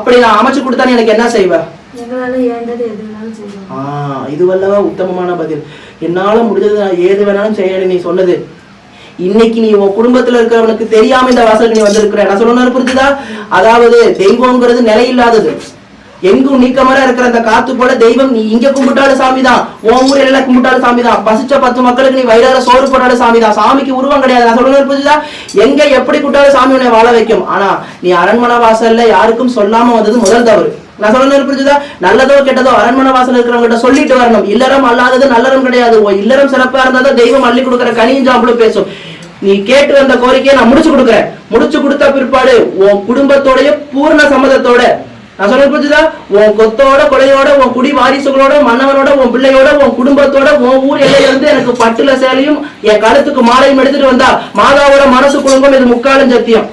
அப்படி நான் அமைச்சு கொடுத்தா எனக்கு என்ன செய்வ? எங்களால ஏண்டது எது வேணாலும் செய்வோம் ஆ இது வல்லவா உத்தமமான பதில். என்னால முடிஞ்சது நான் ஏது வேணாலும் செய்யணும் நீ சொன்னது. இன்னைக்கு நீ உன் குடும்பத்துல இருக்கிறவனுக்கு தெரியாம இந்த வாசலுக்கு நீ வந்திருக்கிற. நான் சொல்லணும் புரிஞ்சுதா? அதாவது தெய்வம்ங்கிறது நிலையில்லாதது. எங்கும் நீக்கமர இருக்கிற அந்த காத்து போல தெய்வம் நீ இங்க கும்பிட்டாலும் சாமி தான் உன் ஊர் எல்லாம் கும்பிட்டாலும் சாமி தான் பசிச்ச பத்து மக்களுக்கு நீ வயிறார சோறு போட்டாலும் சாமி தான் சாமிக்கு உருவம் கிடையாது. நான் சொல்லணும் புரிஞ்சுதா? எங்க எப்படி கூட்டாலும் சாமி உன்னை வாழ வைக்கும். ஆனா நீ அரண்மனை வாசல்ல யாருக்கும் சொல்லாம வந்தது முதல் தவறு. நான் சொல்லணும் புரிஞ்சுதா? நல்லதோ கெட்டதோ அரண்மனை வாசல் இருக்கிறவங்க கிட்ட சொல்லிட்டு வரணும். இல்லறம் அல்லாதது நல்லறம் கிடையாது. உன் இல்லறம் சிறப்பா இருந்தா தான் தெய்வம் அள்ளி கொடுக்குற கனியும் சாப்பிடும் பேசும். நீ கேட்டு வந்த கோரிக்கையை நான் முடிச்சு கொடுக்குறேன். முடிச்சு கொடுத்த பிற்பாடு உன் குடும்பத்தோடைய பூர்ண சம்மதத்தோட உன் கொத்தோட கொலையோட உன் குடி வாரிசுகளோட மன்னவனோட உன் பிள்ளையோட உன் குடும்பத்தோட உன் ஊர் எல்லையிலிருந்து எனக்கு பட்டுல சேலையும் என் கழுத்துக்கு மாலையும் எடுத்துட்டு வந்தா மாதாவோட மனசு குடும்பம் இது முக்காலும் சத்தியம்.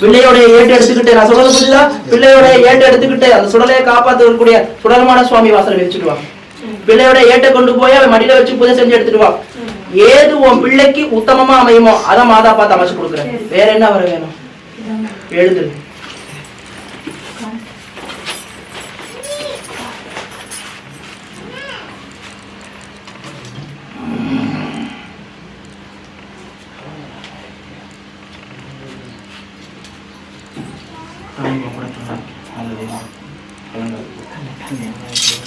பிள்ளையோடைய ஏட்டு எடுத்துக்கிட்டு நான் சொல்றது புரியுதா? பிள்ளையோடைய ஏட்டு எடுத்துக்கிட்டு அந்த சுடலையை காப்பாற்றக்கூடிய சுடலமான சுவாமி வாசலை வச்சுட்டு வா. பிள்ளையோட ஏட்டை கொண்டு போய் அவன் மடியில வச்சு பூஜை செஞ்சு எடுத்துட்டு வா. ஏது உன் பிள்ளைக்கு உத்தமமா அமையுமோ அதை மாதா பார்த்து அமைச்சு கொடுக்குறேன். வேற என்ன வர வேணும்? எழுது. আমি বকরা তোমাকে ভালো দিন ভালো লাগবে